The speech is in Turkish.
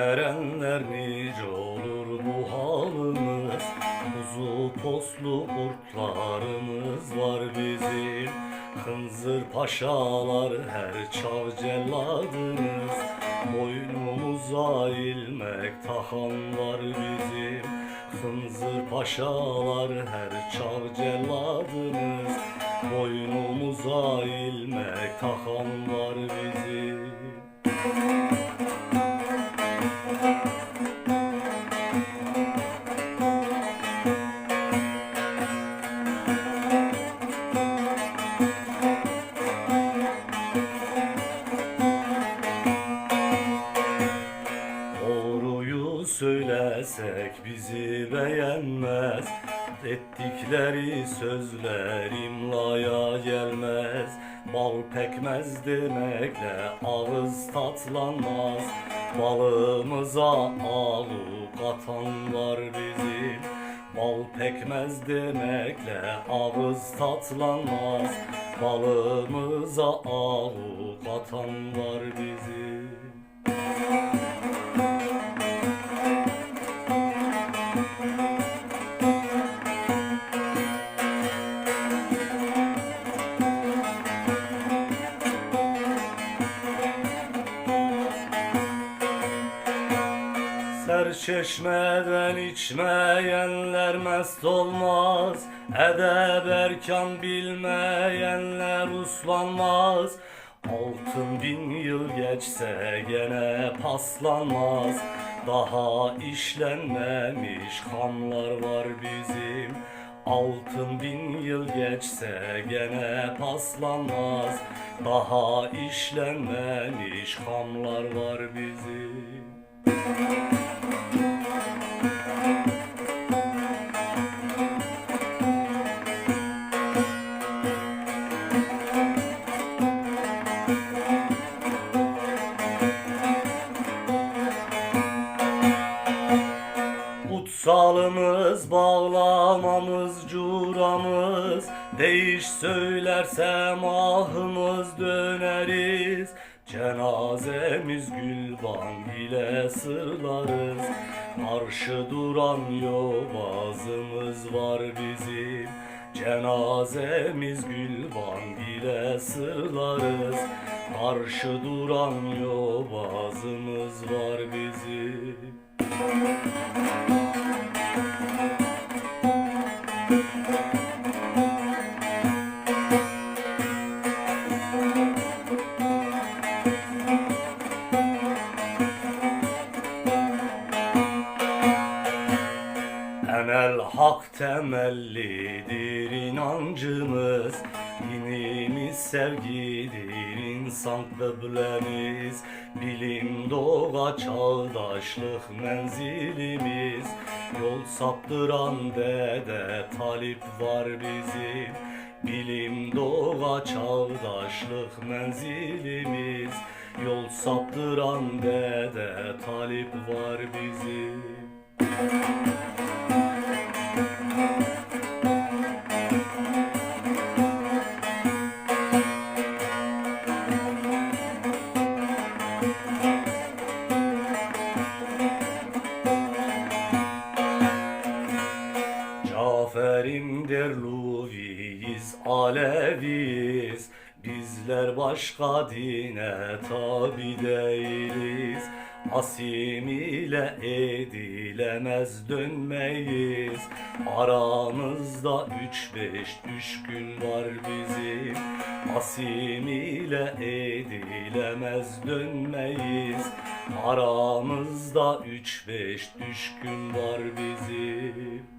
verenler nice olur bu halımız? Kuzu poslu kurtlarımız var bizim. Hınzır paşalar her çav celladımız Boynumuza ilmek takanlar bizim. Hınzır paşalar her çav celladımız Boynumuza ilmek takanlar bizim. Söylesek bizi beğenmez. Ettikleri sözler imlaya gelmez. Bal pekmez demekle ağız tatlanmaz. Balımıza alu katan var bizim Bal pekmez demekle ağız tatlanmaz. Balımıza alu katan var bizim Serçeşmeden içmeyenler mest olmaz. Edeb erkan bilmeyenler uslanmaz. Altın bin yıl geçse gene paslanmaz. Daha işlenmemiş kanlar var bizim. Altın bin yıl geçse gene paslanmaz. Daha işlenmemiş kanlar var bizim Kutsalımız, bağlamamız, curamız. Değiş söylersem ahımız döneriz. Cenazemiz gülban ile sırlarız. Karşı duran yobazımız var bizim. Cenazemiz gülban ile sırlarız. Karşı duran yobazımız var bizim. Enel hak temellidir inancımız Dinimiz sevgidir insan kıblemiz. Bilim doğa çağdaşlık menzilimiz. Yol saptıran dede talip var bizim. Bilim doğa çağdaşlık menzilimiz. Yol saptıran dede talip var bizim Caferim derluviyiz, aleviyiz Bizler başka dine tabi değiliz. Asim ile edilemez dönmeyiz. Aramızda üç beş düşkün var bizim. Asim ile edilemez dönmeyiz. Aramızda üç beş düşkün var bizim